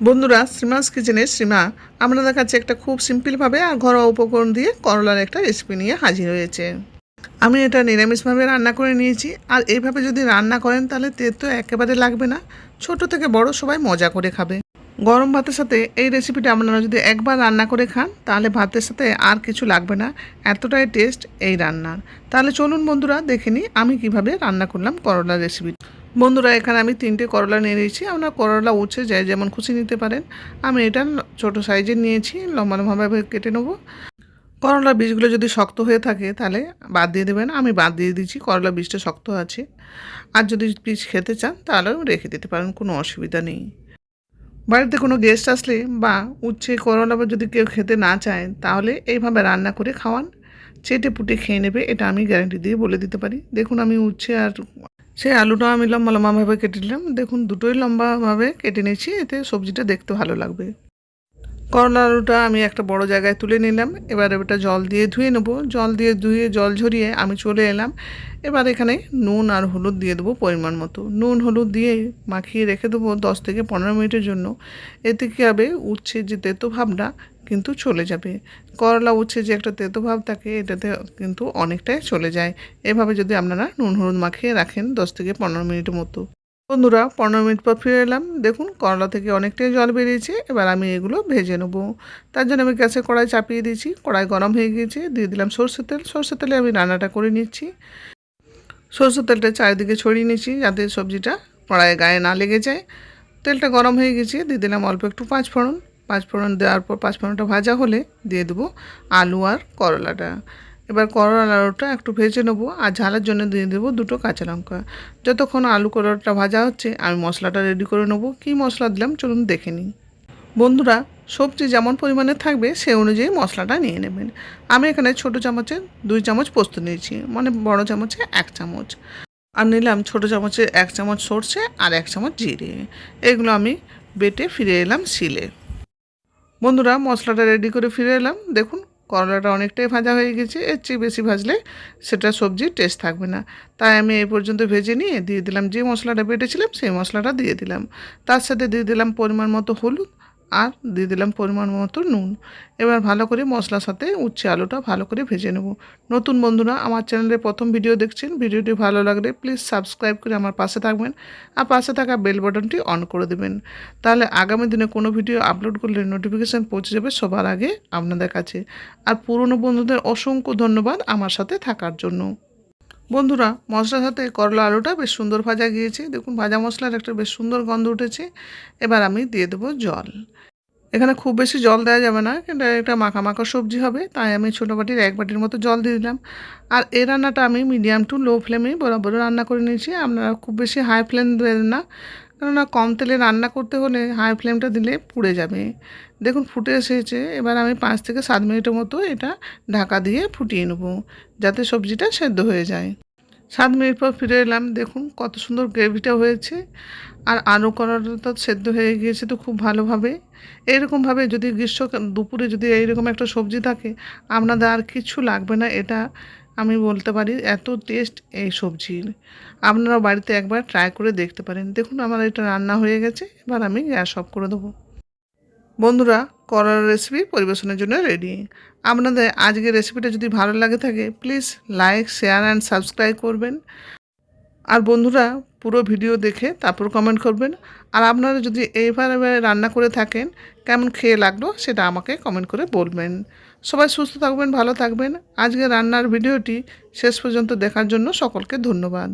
বন্ধুরা, শ্রীমাস কিচেনের শ্রীমা আপনাদের কাছে একটা খুব সিম্পলভাবে আর ঘরোয়া উপকরণ দিয়ে করলার একটা রেসিপি নিয়ে হাজির হয়েছে। আমি এটা নিরামিষভাবে রান্না করে নিয়েছি। আর এইভাবে যদি রান্না করেন, তাহলে তেল তো একেবারে লাগবে না। ছোট থেকে বড় সবাই মজা করে খাবে। গরম ভাতের সাথে এই রেসিপিটা আপনারা যদি একবার রান্না করে খান, তাহলে ভাতের সাথে আর কিছু লাগবে না। এতটাই টেস্ট এই রান্নার। তাহলে চলুন বন্ধুরা, দেখে নিই আমি কীভাবে রান্না করলাম করলার রেসিপি বন্ধুরা, এখানে আমি তিনটে করলা নিয়ে নিয়েছি। আপনার করলা উঠছে যায় যেমন খুশি নিতে পারেন। আমি এটা ছোট সাইজের নিয়েছি লম্বা লম্বাভাবে কেটে নেব। করলার বীজগুলো যদি শক্ত হয়ে থাকে, তাহলে বাদ দিয়ে দেবেন। আমি বাদ দিয়ে দিচ্ছি করলা বীজটা শক্ত আছে। আর যদি বীজ খেতে চান তাহলেও রেখে দিতে পারেন, কোনো অসুবিধা নেই। বাড়িতে কোনো গেস্ট আসলে বা উচ্ছে, করলা বা যদি কেউ খেতে না চায়, তাহলে এইভাবে রান্না করে খাওয়ান। চেটে পুটে খেয়ে নেবে, এটা আমি গ্যারান্টি দিয়ে বলে দিতে পারি। দেখুন, আমি উচ্ছে আর সেই আলুটা আমি লম্বা লম্বাভাবে কেটে নিলাম। দেখুন, দুটোই লম্বাভাবে কেটে নিয়েছি। এতে সবজিটা দেখতে ভালো লাগবে। করলা আলুটা আমি একটা বড় জায়গায় তুলে নিলাম। এবার ওটা জল দিয়ে ধুয়ে নেব। জল দিয়ে ধুয়ে, জল ঝরিয়ে আমি চলে এলাম। এবার এখানে নুন আর হলুদ দিয়ে দেবো পরিমাণ মতো। নুন, হলুদ দিয়ে মাখিয়ে রেখে দেবো দশ থেকে পনেরো মিনিটের জন্য। এতে কী হবে? উচ্ছে যে তেতো ভাবটা কিন্তু চলে যাবে। করলা, উচ্ছে যে একটা তেতো ভাব থাকে, এটাতে কিন্তু অনেকটাই চলে যায়। এভাবে যদি আপনারা নুন, হলুদ মাখিয়ে রাখেন দশ থেকে পনেরো মিনিটের মতো। বন্ধুরা, পনেরো মিনিট পর ফিরে এলাম। দেখুন, করলা থেকে অনেকটাই জল বেরিয়েছে। এবার আমি এগুলো ভেজে নেব। তার জন্য আমি গ্যাসে কড়াই চাপিয়ে দিয়েছি। কড়াই গরম হয়ে গিয়েছে। দিয়ে দিলাম সর্ষের তেল। সর্ষের তেলে আমি রান্নাটা করে নিচ্ছি। সর্ষের তেলটা চারিদিকে ছড়িয়ে নিচ্ছি যাতে সবজিটা কড়াইয়ে গায়ে না লেগে যায়। তেলটা গরম হয়ে গেছে দিয়ে দিলাম অল্প একটু পাঁচ ফোড়ন। পাঁচ ফোড়ন দেওয়ার পর পাঁচ ফোড়নটা ভাজা হলে দিয়ে দেবো আলু আর করলাটা। এবার করলা আলুটা একটু ভেজে নেব আর ঝালের জন্য দিয়ে দেবো দুটো কাঁচা লঙ্কা। যতক্ষণ আলু করলাটা ভাজা হচ্ছে, আমি মশলাটা রেডি করে নেব। কী মশলা দিলাম চলুন দেখে নিই। বন্ধুরা, সবজি যেমন পরিমাণে থাকবে, সে অনুযায়ী মশলাটা নিয়ে নেবেন। আমি এখানে ছোট চামচে দুই চামচ পোস্ত নিয়েছি মানে বড় চামচে এক চামচ। আর নিলাম ছোট চামচে এক চামচ সর্ষে আর এক চামচ জিরে। এগুলো আমি বেটে ফিরে এলাম শিলে। বন্ধুরা, মশলাটা রেডি করে ফিরে এলাম। দেখুন করলাটা অনেকটাই ভাজা হয়ে গেছে, এর চেয়ে বেশি ভাজলে সেটা সবজির টেস্ট থাকবে না। তাই আমি এই পর্যন্ত ভেজে নিয়ে দিয়ে দিলাম যে মশলাটা বেটেছিলাম, সেই মশলাটা দিয়ে দিলাম। তার সাথে দিয়ে দিলাম পরিমাণ মতো হলুদ আর দিয়ে দিলাম পরিমাণ মতো নুন। এবার ভালো করে মশলার সাথে উচ্ছে আলুটা ভালো করে ভেজে নেব। নতুন বন্ধুরা, আমার চ্যানেলে প্রথম ভিডিও দেখছেন, ভিডিওটি ভালো লাগলে প্লিজ সাবস্ক্রাইব করে আমার পাশে থাকবেন আর পাশে থাকা বেল বাটনটি অন করে দেবেন। তাহলে আগামী দিনে কোনো ভিডিও আপলোড করলে নোটিফিকেশান পৌঁছে যাবে সবার আগে আপনাদের কাছে। আর পুরনো বন্ধুদের অসংখ্য ধন্যবাদ আমার সাথে থাকার জন্য। বন্ধুরা, মশলার সাথে করলা আলুটা বেশ সুন্দর ভাজা গিয়েছে। দেখুন, ভাজা মশলার একটা বেশ সুন্দর গন্ধ উঠেছে। এবার আমি দিয়ে দেবো জল। এখানে খুব বেশি জল দেওয়া যাবে না, কিন্তু একটা মাখা মাখা সবজি হবে, তাই আমি ছোটো বাটির এক বাটির মতো জল দিয়ে দিলাম। আর এই রান্নাটা আমি মিডিয়াম টু লো ফ্লেমেই বরাবর রান্না করে নিয়েছি। আপনারা খুব বেশি হাই ফ্লেম দেবেন না। কেননা কম তেলে রান্না করতে হলে হাই ফ্লেমটা দিলে পুড়ে যাবে। দেখুন ফুটে এসেছে, এবার আমি পাঁচ থেকে সাত মিনিটের মতো এটা ঢাকা দিয়ে ফুটিয়ে নেব, যাতে সবজিটা সেদ্ধ হয়ে যায়। সাত মিনিট পর ফিরে এলাম, দেখুন কত সুন্দর গ্রেভিটা হয়েছে। আর আলু করাটা সেদ্ধ হয়ে গিয়েছে তো খুব ভালোভাবে। এইরকমভাবে যদি গ্রীষ্ম দুপুরে যদি এইরকম একটা সবজি থাকে, আপনাদের আর কিছু লাগবে না, এটা আমি বলতে পারি এত টেস্ট এই সবজির। আপনারা বাড়িতে একবার ট্রাই করে দেখতে পারেন। দেখুন আমার এটা রান্না হয়ে গেছে, এবার আমি গ্যাস অফ করে দেবো। বন্ধুরা, করার রেসিপি পরিবেশনের জন্য রেডি আপনাদের আজকের রেসিপিটা যদি ভালো লাগে থাকে please like share and subscribe করবেন। আর বন্ধুরা পুরো ভিডিও দেখে তারপর কমেন্ট করবেন। আর আপনারা যদি এইভাবে রান্না করে থাকেন, কেমন খেয়ে লাগল সেটা আমাকে কমেন্ট করে বলবেন। সবাই সুস্থ থাকবেন, ভালো থাকবেন। আজকে রান্নার ভিডিওটি শেষ পর্যন্ত দেখার জন্য সকলকে ধন্যবাদ।